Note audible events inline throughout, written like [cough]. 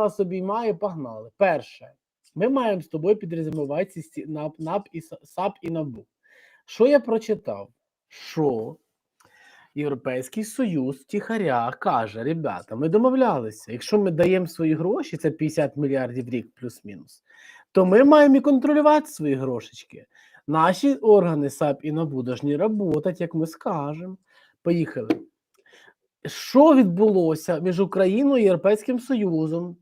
вас обіймаю, погнали. Перше, ми маємо з тобою підрезюмувати ці НАП, НАП і САП і НАБУ. Що я прочитав? Що Європейський Союз втіхаря каже: ребята, ми домовлялися, якщо ми даємо свої гроші, це 50 мільярдів рік плюс-мінус, то ми маємо і контролювати свої грошечки. Наші органи САП і НАБУ должні працювати, як ми скажемо. Поїхали. Що відбулося між Україною і Європейським Союзом,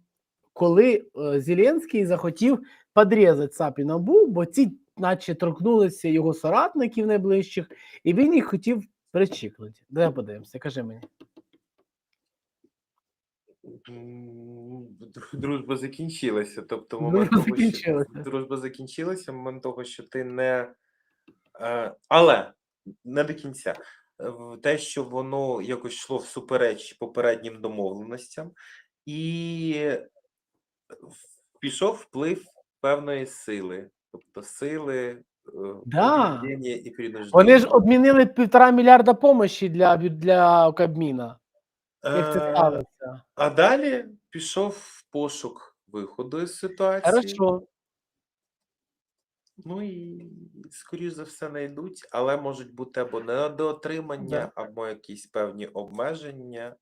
коли е, Зеленський захотів підрізати САП і НАБУ, бо ці, наче, торкнулися його соратників найближчих, і він їх хотів причіклити. Де подивимося, кажи мені. Дружба закінчилася. Тобто, Дружба момент того, що дружба закінчилася, момент того, що ти не. Е, але не до кінця. Те, що воно якось йшло всупереч попереднім домовленостям, і пішов вплив певної сили, тобто сили. е, Да. і. Вони ж обмінили півтора мільярда помощі для, для Кабміна. Як це Е, сталося? А далі пішов пошук виходу із ситуації. Хорошо. Ну і скоріш за все знайдуть, але можуть бути або недоотримання, Да. або якісь певні обмеження.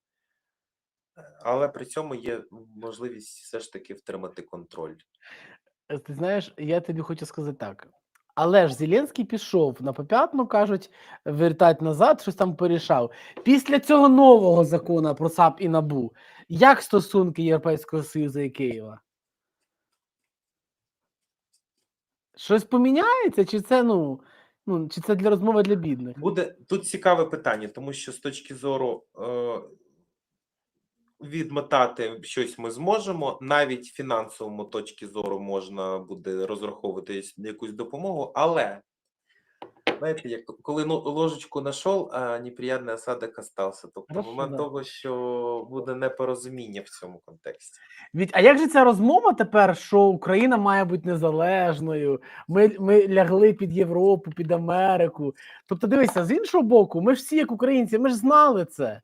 Але при цьому є можливість все ж таки втримати контроль. Е, Ти знаєш, я тобі хочу сказати так. Але ж Зеленський пішов на поп'ятну, кажуть, вертать назад, щось там порішав. Після цього нового закону про САП і НАБУ, як стосунки Європейського Союзу і Києва? Щось поміняється, чи це ну, ну чи це для розмови для бідних? Буде тут цікаве питання, тому що з точки зору е, відмотати щось ми зможемо, навіть фінансовому точки зору можна буде розраховувати якусь допомогу, але знаєте, як коли ну, ложечку знайшов, а неприємний осадок остався. Тобто Хорошо, момент да. того, що буде непорозуміння в цьому контексті. Від, а як же ця розмова тепер, що Україна має бути незалежною? Ми, ми лягли під Європу, під Америку. Тобто, дивися, з іншого боку, ми ж всі, як українці, ми ж знали це.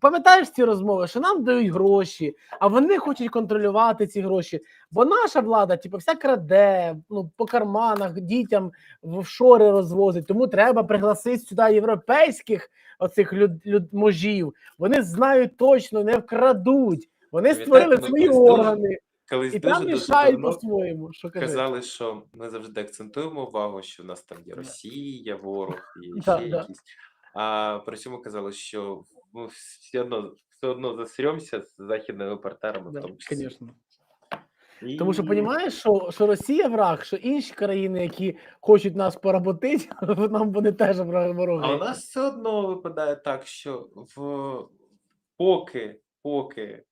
Пам'ятаєш ці розмови, що нам дають гроші, а вони хочуть контролювати ці гроші. Бо наша влада, типу, вся краде, ну, по карманах дітям в офшори розвозить. Тому треба пригласити сюди європейських оцих люд, люд, можів. Вони знають точно, не вкрадуть. Вони створили свої органи Колись і дуже там мішають по-своєму. Що казали, що ми завжди акцентуємо увагу, що в нас там є Росія, ворог і ще якісь. А при цьому казали, що ми все одно все одно засеремося з західними партнерами, Да, в тому числі. звісно. І... Тому що розумієш, що, що Росія враг, що інші країни, які хочуть нас поработити, [laughs] нам вони теж вороги. А у нас все одно випадає так, що в поки, поки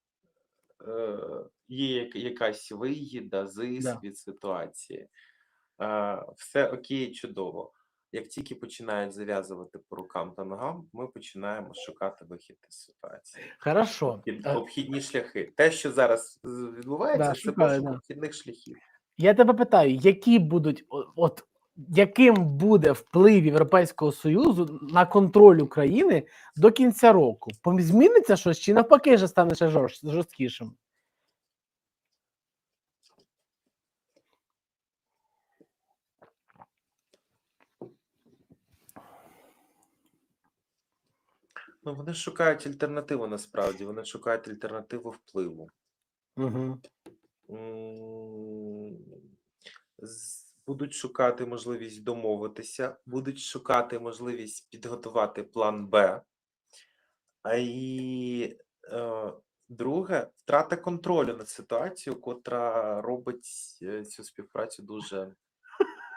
е, є як- якась вигіда, зиск Да. від ситуації, е, все окей, чудово. Як тільки починають зав'язувати по рукам та ногам, ми починаємо шукати вихід із ситуації. Хорошо. Е, обхідні шляхи. Те, що зараз відбувається, Да, це шукаю, да. обхідних шляхів. Я тебе питаю, які будуть от яким буде вплив Європейського Союзу на контроль України до кінця року? Зміниться щось чи навпаки вже стане ще жорсткішим? Ну, вони шукають альтернативу насправді, вони шукають альтернативу впливу. Угу. Будуть шукати можливість домовитися, будуть шукати можливість підготувати план Б. А і е, друге, втрата контролю над ситуацією, котра робить е, цю співпрацю дуже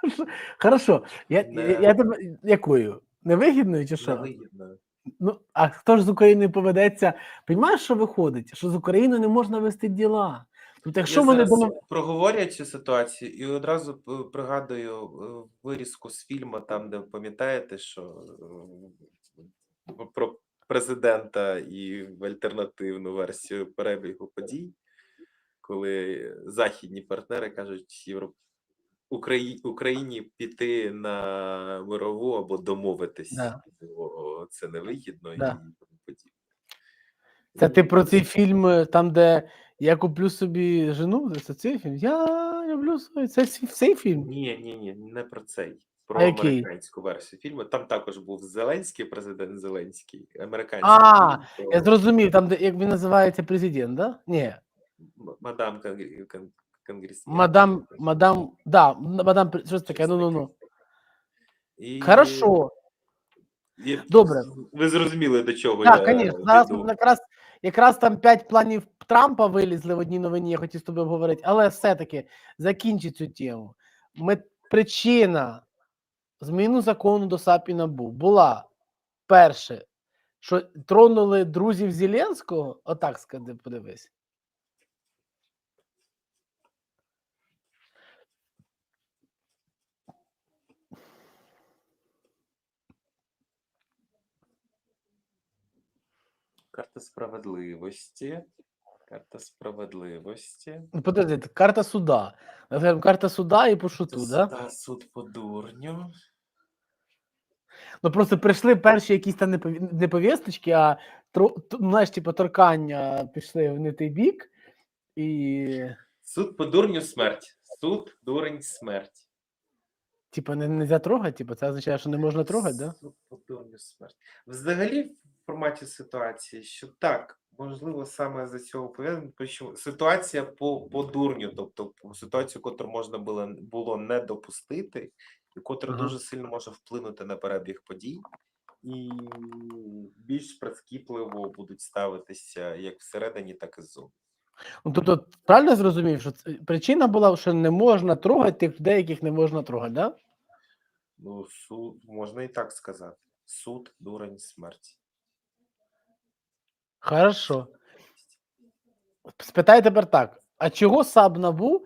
[laughs] Хорошо. Я, я, Не- я тебе якою? Невигідною чи що? невигідною. Ну, а хто ж з Україною поведеться? Понімаєш, що виходить? Що з Україною не можна вести діла. Тобто, якщо Я вони зараз проговорюю цю ситуацію і одразу пригадую е, вирізку з фільму, там, де пам'ятаєте, що е, про президента і в альтернативну версію перебігу подій, коли західні партнери кажуть Європ... Украї... Україні піти на мирову або домовитись, Да. бо це невигідно Да. і тому подібне. це ти про цей фільм, е, там, де Я куплю собі жену, це цей фільм. Я люблю свою. Це цей фільм. Ні, ні, ні, не про цей. Про А який? американську версію фільму. Там також був Зеленський, президент Зеленський, американський. А, фільм Я зрозумів, там, де як він називається президент, да? Ні. мадам кон- конгресмен. Мадам, мадам, да, мадам, щось таке, ну ну ну. І- Хорошо. і- Добре. Ви зрозуміли, до чого Так, я звісно. Зараз якраз, якраз там п'ять планів Трампа вилізли в одній новині, я хотів з тобою обговорити, але все-таки закінчи цю тему. Ми, причина зміну закону до САП і НАБУ була перше, що тронули друзів Зеленського, отак скажи, подивись. Карта справедливості. Карта справедливості. Ну, Подожди, карта суда. Називаємо карта суда і по шуту, да? Та суд по дурню. Ну просто прийшли перші якісь там не не повісточки, а тро, т- ну, знаєш, типу, торкання пішли в не той бік. І, Суд по дурню смерть. Суд, дурень, смерть. типу, не можна трогати, типу, це означає, що не можна трогати, да? Суд по дурню смерть. Взагалі, форматі ситуації, що так, можливо, саме за цього пов'язано, що ситуація по, по дурню, тобто ситуацію, яку можна було, було не допустити, і котра Ага. дуже сильно може вплинути на перебіг подій, і більш прискіпливо будуть ставитися як всередині, так і ззовні. Ну, тобто, правильно зрозумів, що це- причина була, що не можна трогати тих людей, яких не можна трогати, да? Ну, суд, можна і так сказати. Суд, дурень, смерть. Хорошо. Спитай тепер так: а чого САБ НАБУ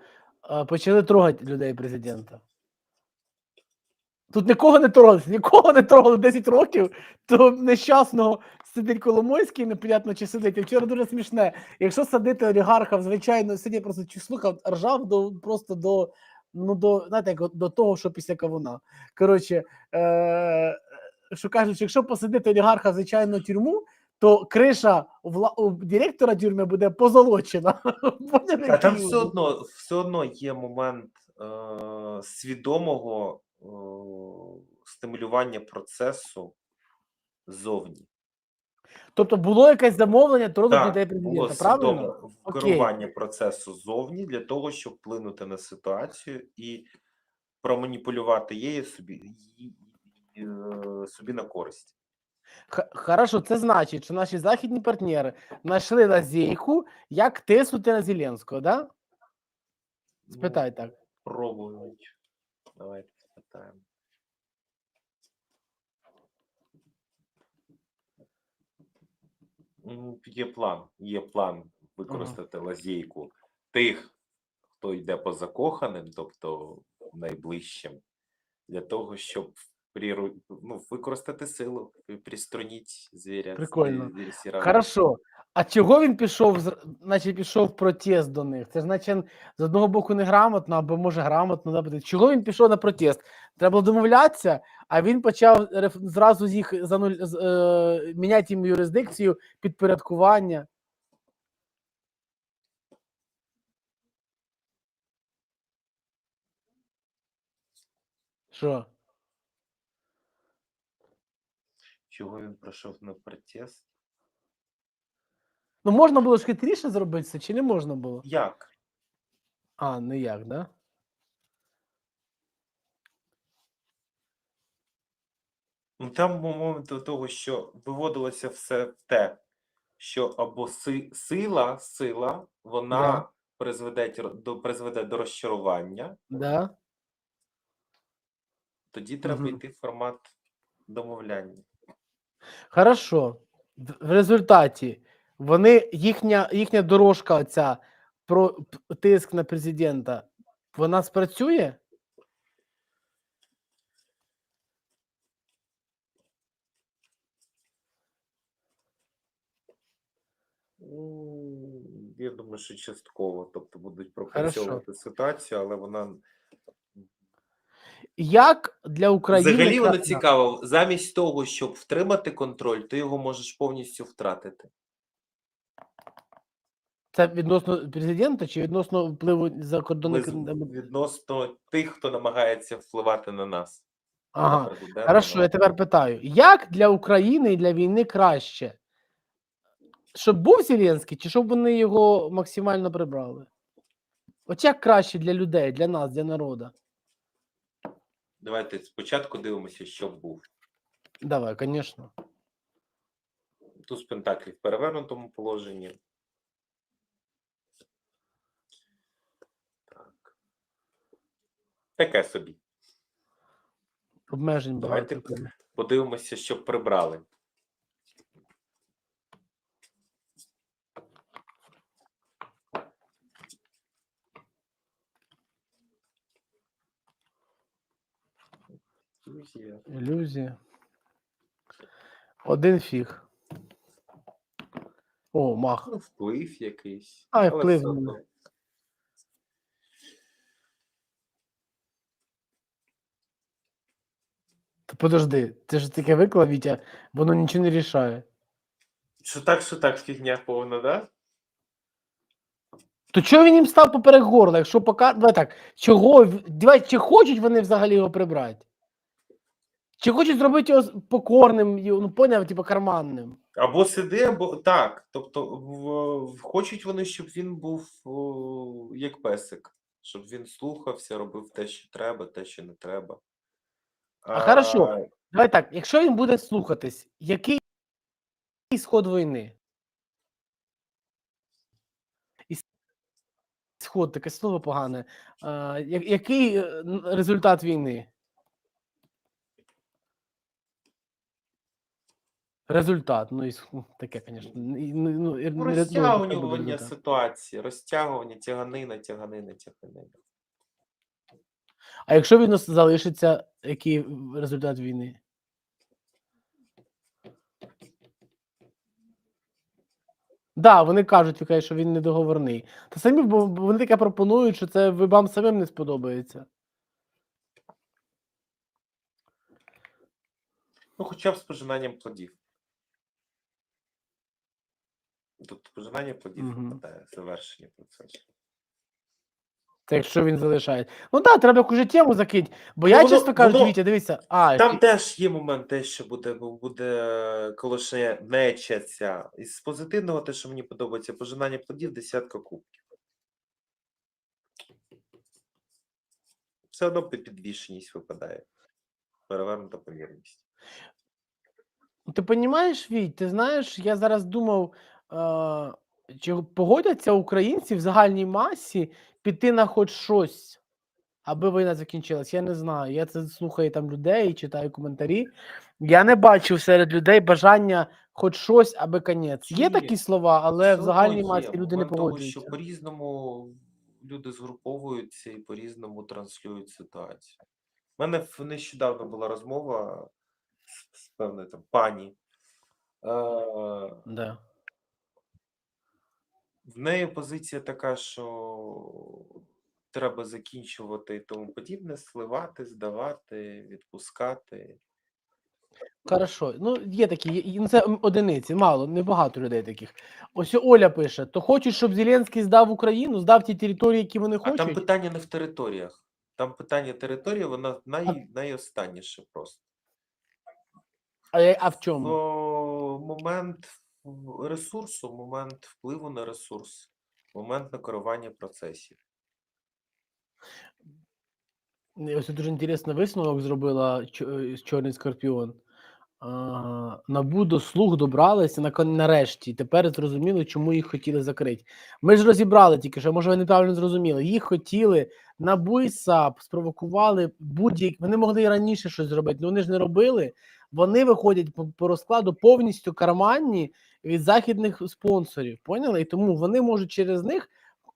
е, почали трогати людей президента? Тут нікого не трогали, нікого не трогали 10 років, то нещасного сидить Коломойський, непонятно чи сидить. І вчора дуже смішне. Якщо садити олігарха, звичайно, я просто чи слухав, ржав до просто до. Ну, до, знаєте, як до того, що після кавуна. Коротше, е, що кажуть, якщо посадити олігарха в тюрму, то криша у, вла... у директора тюрми буде позолочена. [laughs] А там все одно, все одно є момент е, свідомого е, стимулювання процесу ззовні. Тобто було якесь замовлення тронути Так, людей президента, правильно? керування процесу ззовні для того, щоб вплинути на ситуацію і проманіпулювати її собі, е, собі на користь. Х- Хорошо, це значить, що наші західні партнери знайшли лазейку, як тиснути на Зеленського, да? Спитай так. Ну, пробують. Давайте спитаємо. Ну, Є план. Є план використати лазейку тих, хто йде по закоханим, тобто найближчим, для того, щоб приру... ну, використати силу, при- приструніть звіря. Прикольно. Хорошо. А чого він пішов, значить, пішов протест до них? Це ж, значить, з одного боку неграмотно, або може грамотно. буде. Чого він пішов на протест? Треба було домовлятися, а він почав зразу з їх зануль... з, е, міняти їм юрисдикцію, підпорядкування. Що? Чого він пройшов на протест? Ну, можна було ж хитріше зробити це, чи не можна було? Як? А, ну як, да? Ну, там був момент до того, що виводилося все те, що або си, сила, сила, вона Да. призведе до призведе до розчарування, Да? тоді треба Мгм. йти в формат домовляння. Хорошо. В результаті вони їхня, їхня дорожка, оця про тиск на президента, вона спрацює? Я думаю, що частково, тобто будуть пропрацьовувати ситуацію, але вона Як для України взагалі воно цікаво. Замість того, щоб втримати контроль, ти його можеш повністю втратити. Це відносно президента чи відносно впливу закордонних. Виз- Відносно тих, хто намагається впливати на нас. Ага. Хорошо, я тепер питаю: як для України і для війни краще? Щоб був Зеленський, чи щоб вони його максимально прибрали? От як краще для людей, для нас, для народу? Давайте спочатку дивимося, що був. Давай, звісно. Туз Пентаклі в перевернутому положенні. Так. Таке собі. Обмежень Давайте багато. подивимося, що прибрали. Ілюзія. Ілюзія. Один фіг. О, мах. Ну, вплив якийсь. А, але вплив, все одно. Та Подожди, ти ж таке виклав, Вітя, воно нічого не рішає. Що так, що так, фігня повна, да? То чого він їм став поперек горла, якщо пока. Давай так, чого? Давай, чи хочуть вони взагалі його прибрати? Чи хочуть зробити його покорним, ну поняв, типу карманним? Або сиди, або так. Тобто, в, в- хочуть вони, щоб він був о, як песик, щоб він слухався, робив те, що треба, те, що не треба. А, хорошо. Давай так, якщо він буде слухатись, який сход війни? Сход, таке слово погане. А, який е, результат війни? Результат, ну і ну, таке, звісно. Ну, ну, Ну, ну, розтягування ситуації, розтягування, тяганина, тяганина, тяганина. А якщо він залишиться, який результат війни? Да, вони кажуть, що він недоговорний. Та самі бо вони таке пропонують, що це вам самим не сподобається. Ну, хоча б з пожинанням плодів. Тобто пожинання плодів Мгм. випадає, завершення процесу. Це якщо він залишає. Ну так, треба же тему закинь. Бо я, Ну, воно- чесно кажучи, воно- Вітя, дивіться, а, Там і- теж є момент, те, що буде, буде колошення нечаться. Із позитивного, те, що мені подобається, пожинання плодів, десятка кубків. Все одно підвішеність випадає. Перевернута помірність. ти розумієш, Віть, ти знаєш, я зараз думав, чи погодяться українці в загальній масі піти на хоч щось, аби війна закінчилась. Я не знаю. Я це слухаю там людей, читаю коментарі. Я не бачу серед людей бажання хоч щось, аби конець. Є Є. такі слова, але в загальній є масі люди не момент того, що по-різному люди згруповуються і по-різному транслюють ситуацію. У мене нещодавно була розмова з, з певною там пані. Е, Да. В неї позиція така, що треба закінчувати і тому подібне, сливати, здавати, відпускати. Хорошо. Ну, є такі, це одиниці, мало, небагато людей таких. Ось Оля пише: то хочуть, щоб Зеленський здав Україну, здав ті території, які вони А хочуть. там питання не в територіях. Там питання території, вона най, найостанніше просто. А, а в чому? О, момент в- ресурсу, момент впливу на ресурс, момент на керування процесів. Ось дуже інтересний висновок зробила е, Чорний Скорпіон. А, Набу до слуг добралися на нарешті. Тепер зрозуміли, чому їх хотіли закрити. Ми ж розібрали тільки що, може, ви неправильно зрозуміли. Їх хотіли НАБУ і САП, спровокували будь-які. Вони могли і раніше щось зробити, але вони ж не робили. Вони виходять по, по розкладу повністю карманні від західних спонсорів. Поняли? І тому вони можуть через них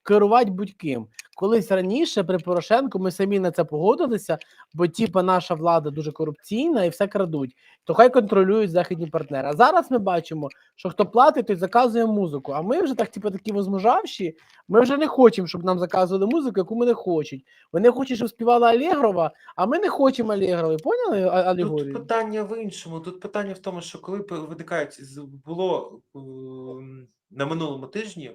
керувати будь-ким. Колись раніше при Порошенку ми самі на це погодилися, бо типа наша влада дуже корупційна і все крадуть. То хай контролюють західні партнери. А зараз ми бачимо, що хто платить, той заказує музику. А ми вже так, типу, такі возмужавші. Ми вже не хочемо, щоб нам заказували музику, яку ми не хочуть. Вони хочуть, щоб співала Алєгрова, а ми не хочемо Алєгрової. Поняли а- Тут питання в іншому. Тут питання в тому, що коли виникають було ем, на минулому тижні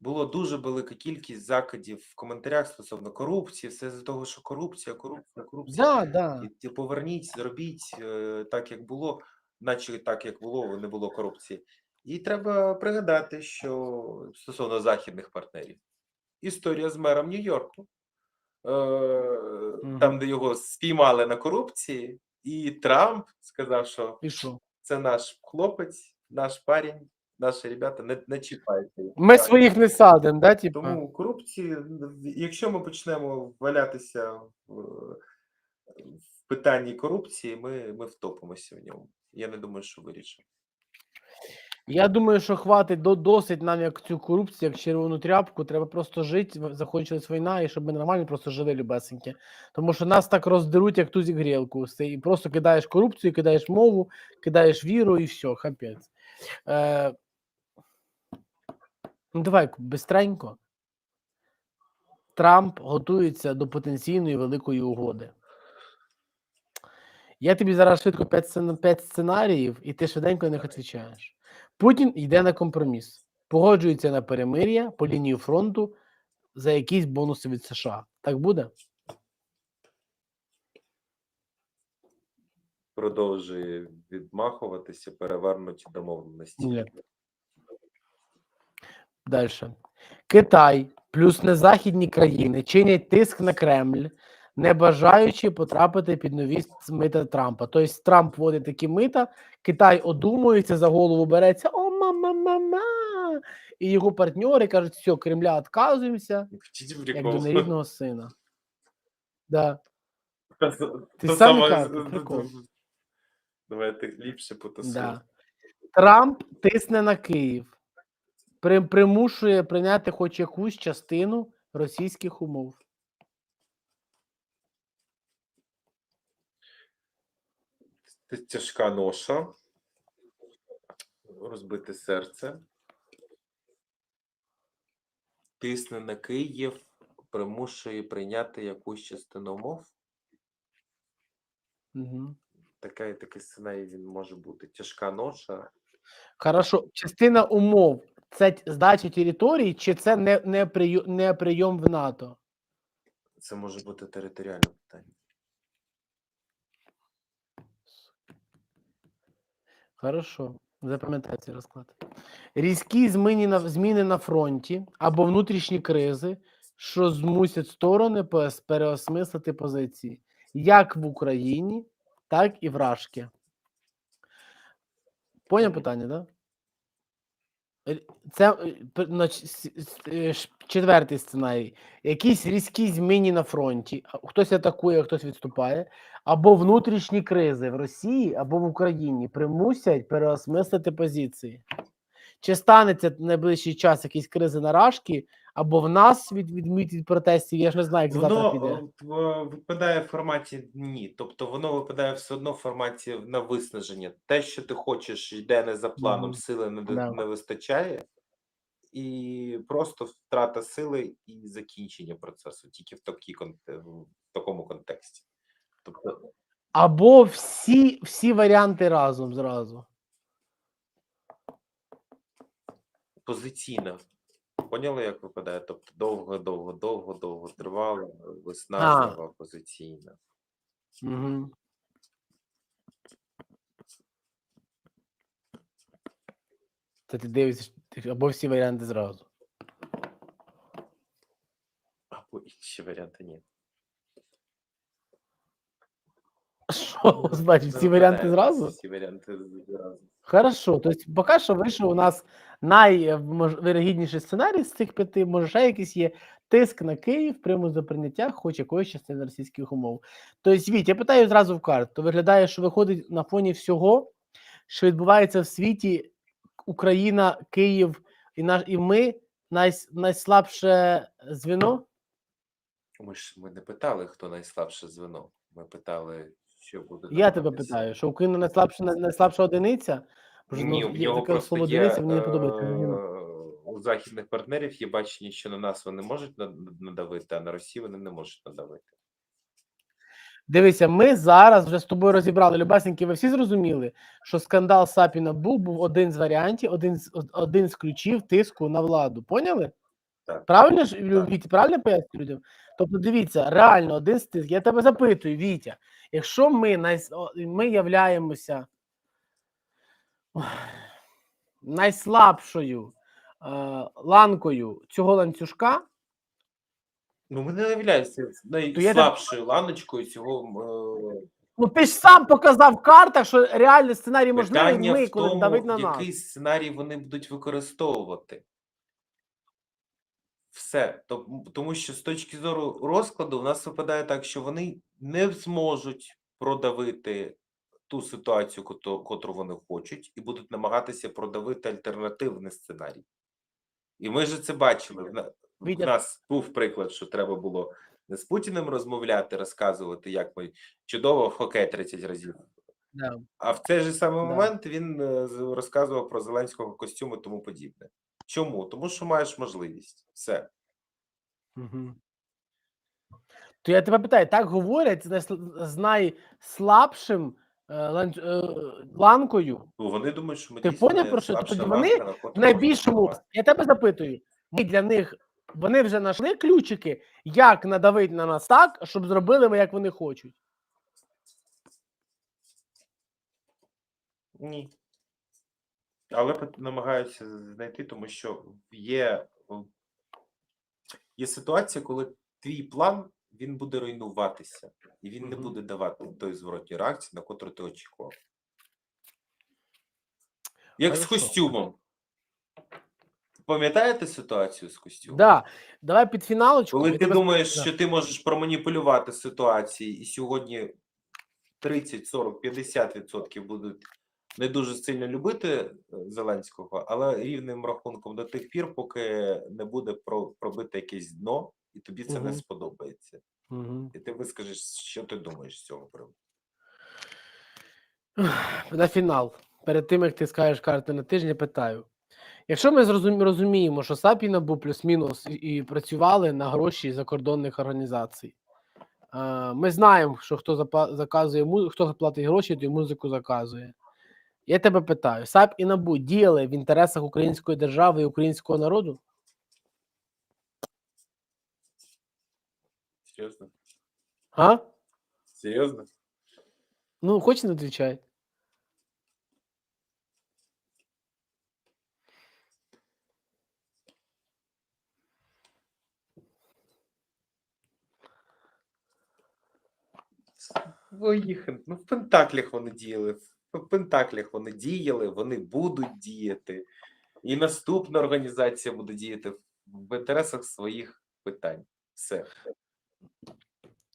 було дуже велика кількість закидів в коментарях стосовно корупції, все з того, що корупція, корупція, корупція. Да, да. І поверніть, зробіть е, так, як було, наче так, як було, не було корупції. І треба пригадати, що стосовно західних партнерів, історія з мером Нью-Йорку, е, там, де його спіймали на корупції, і Трамп сказав, що І що? це наш хлопець, наш парень, наші ребята, не, не чіпайте. Ми Так. своїх не садимо, да, типа? Тому корупції, якщо ми почнемо валятися в, в питанні корупції, ми, ми втопимося в ньому. Я не думаю, що вирішимо. Я думаю, що хватить до досить нам як цю корупцію, як червону тряпку. Треба просто жити. Закончилась війна, і щоб ми нормально просто жили любесеньки. Тому що нас так роздеруть, як тузік грілку. І просто кидаєш корупцію, кидаєш мову, кидаєш віру і все, хапець. Е... Ну, давай бистренько. Трамп готується до потенційної великої угоди. Я тобі зараз швидко 5, 5 сценаріїв, і ти швиденько на них відповідаєш. Путін йде на компроміс, погоджується на перемир'я по лінії фронту за якісь бонуси від США. Так буде? Продовжує відмахуватися перевернуті домовленості. Ні. Далі. Китай плюс незахідні країни чинять тиск на Кремль, не бажаючи потрапити під нові мита Трампа. Тобто Трамп вводить такі мита, Китай одумується, за голову береться, о, мама, мама. І його партнери кажуть, все, Кремля відказуємося, як до нерідного сина. Да. Ти сам кажеш. Давайте ліпше потасуємо. Да. Трамп тисне на Київ, примушує прийняти хоч якусь частину російських умов. Це тяжка ноша. Розбите серце. Тисне на Київ, примушує прийняти якусь частину умов. Угу. Така, такий сценарій він може бути. Тяжка ноша. Хорошо, частина умов це здача територій, чи це не, не, прийом, не прийом в НАТО? Це може бути територіальне питання. Хорошо, запам'ятай цей розклад. Різкі зміни на, зміни на фронті або внутрішні кризи, що змусять сторони переосмислити позиції, як в Україні, так і в Рашки. Поняв питання, так? Да? Це е, с- е, ш- четвертий сценарій. Якісь різкі зміни на фронті, хтось атакує, хтось відступає, або внутрішні кризи в Росії або в Україні примусять переосмислити позиції. Чи станеться в найближчий час якісь кризи на Рашки, або в нас від, від, від протестів, я ж не знаю, як Воно піде. е, випадає в форматі ні. Тобто воно випадає все одно в форматі на виснаження. Те, що ти хочеш, йде не за планом, Мгм. сили не, Да. не вистачає, і просто втрата сили і закінчення процесу тільки в, такій, в такому контексті. Тобто, Або всі, всі варіанти разом зразу. позиційна. Поняли, як випадає? Тобто довго, довго, довго, довго тривала, виснажлива, позиційна. Угу. Це ти дивишся, або всі варіанти зразу. Або інші варіанти ні. Що значить всі варіанти зразу? Всі варіанти зразу. Хорошо, то есть поки що вийшов у нас найвирогідніший сценарій з цих п'яти, може ще якийсь є тиск на Київ, примус до прийняття хоч якоїсь частини російських умов. Тобто, Віть, я питаю зразу в карту. То виглядає, що виходить на фоні всього, що відбувається в світі, Україна, Київ і наш і ми найс, найслабше звіно. Ми ж ми не питали, хто найслабше звено. Ми питали, що буде. Я тебе питаю, що Україна найслабша найслабша одиниця? Бо Ні, ну, в нього таке просто слово є, одиниця, мені не подобається. е. У західних партнерів є бачення, що на нас вони можуть надавити, а на Росію вони не можуть надавити. Дивися, ми зараз вже з тобою розібрали. Любасеньки, ви всі зрозуміли, що скандал Сапіна був був один з варіантів, один з один з ключів тиску на владу. Поняли? Так. Правильно ж, Вітя, правильно поясню людям? Тобто, дивіться, реально один стиск. Я тебе запитую, Вітя, якщо ми найс- ми являємося найслабшою е, ланкою цього ланцюжка, Ну, ми не являємося я найслабшою ланочкою цього. е, ну ти ж сам показав в картах, що реальний сценарій можливий, Питання ми в коли тому, давить на нас. який сценарій вони будуть використовувати. Все. Тому що з точки зору розкладу, в нас випадає так, що вони не зможуть продавити ту ситуацію, котру вони хочуть, і будуть намагатися продавити альтернативний сценарій. І ми ж це бачили. Вітя- нас був приклад, що треба було не з Путіним розмовляти, розказувати, як ми чудово в хокей 30 разів а в цей же самий момент він е, розказував про зеленського костюму тому подібне. Чому? Тому що маєш можливість. Все. Угу. То я тебе питаю, так говорять з найслабшим е, е, ланкою, Ну, вони думають, що ми Ти дійсно поняв, про що? найслабша вони ланка, на котру в найбільшому. можна Я тебе запитую, ми для них вони вже знайшли ключики, як надавити на нас так, щоб зробили ми, як вони хочуть. Ні. Але намагаються знайти, тому що є, є ситуація, коли твій план він буде руйнуватися, і він не буде давати той зворотній реакції, на котру ти очікував. Як з Хорошо. костюмом. Пам'ятаєте ситуацію з костюмом? Да. Давай під фіналочку. Коли ти тебе думаєш, спитаю. що ти можеш проманіпулювати ситуації, і сьогодні 30, 40, 50 відсотків будуть не дуже сильно любити е, Зеленського, але рівним рахунком до тих пір, поки не буде про- пробите якесь дно, і тобі це не сподобається. Мгм. І ти вискажеш, що ти думаєш з цього приводу. на фінал. Перед тим, як ти скажеш карти на тиждень, питаю. Якщо ми розуміємо, що САП і НАБУ плюс-мінус і, працювали на гроші закордонних організацій, е, ми знаємо, що хто заказує хто платить гроші, той музику заказує. Я тебе питаю: САП і НАБУ діяли в інтересах української держави і українського народу? Серйозно? А? Серйозно? Ну, хоч не відповідає. Ну в Пентаклях вони діяли. Пентаклях вони діяли, вони будуть діяти. І наступна організація буде діяти в інтересах своїх питань. Все.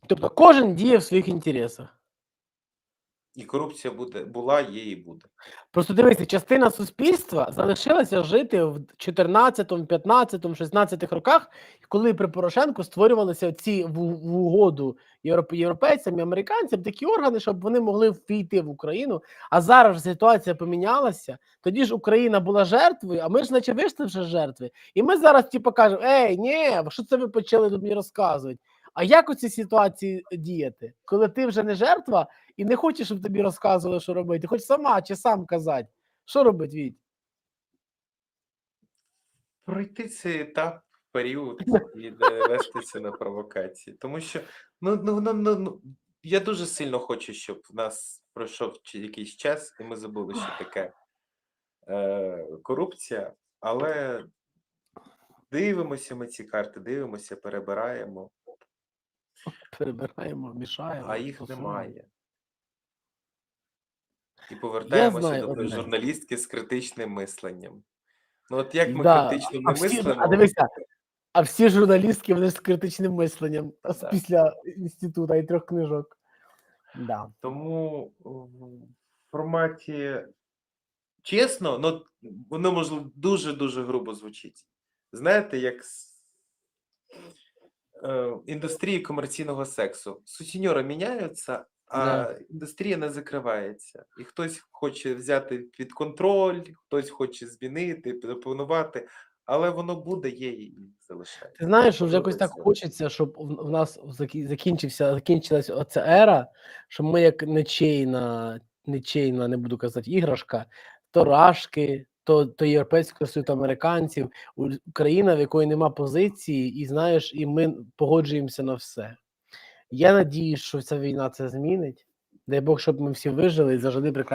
Тобто кожен діє в своїх інтересах. І корупція буде, була, є і буде. Просто дивися, частина суспільства залишилася жити в 14, 15, 16 роках, коли при Порошенку створювалися ці в, угоду європейцям і американцям такі органи, щоб вони могли війти в Україну. А зараз ситуація помінялася. Тоді ж Україна була жертвою, а ми ж, наче вийшли вже жертви. І ми зараз, типу, кажемо: ей, ні, що це ви почали тут мені розказувати? А як у цій ситуації діяти, коли ти вже не жертва і не хочеш, щоб тобі розказували, що робити, хоч сама чи сам казати, що робить Віть? Пройти цей етап, період [laughs] і не вестися на провокації. Тому що ну, ну, ну, ну, ну, я дуже сильно хочу, щоб в нас пройшов якийсь час, і ми забули, що таке е, корупція, але дивимося ми ці карти, дивимося, перебираємо, [laughs] Перебираємо, мішаємо. а їх немає. І повертаємося знаю до одне. журналістки з критичним мисленням. Ну, от як ми Да, критично А не всі, мислимо, а дивися, а всі журналістки вони з критичним мисленням а з- Так. після інституту і трьох книжок. Да. Тому в форматі чесно, ну воно можливо дуже дуже грубо звучить. Знаєте, як індустрії комерційного сексу. Сутіньори міняються, а Да. індустрія не закривається. І хтось хоче взяти під контроль, хтось хоче змінити, пропонувати, але воно буде, є і залишається. Ти знаєш, що вже якось так хочеться, щоб в нас закінчився, закінчилась оця ера, що ми як нечейна, нечейна, не буду казати, іграшка, то рашки, то, то Європейського Союзу американців, Україна, країна, в якої нема позиції, і знаєш, і ми погоджуємося на все. Я надію, що ця війна це змінить. Дай Бог, щоб ми всі вижили і завжди прекрасно.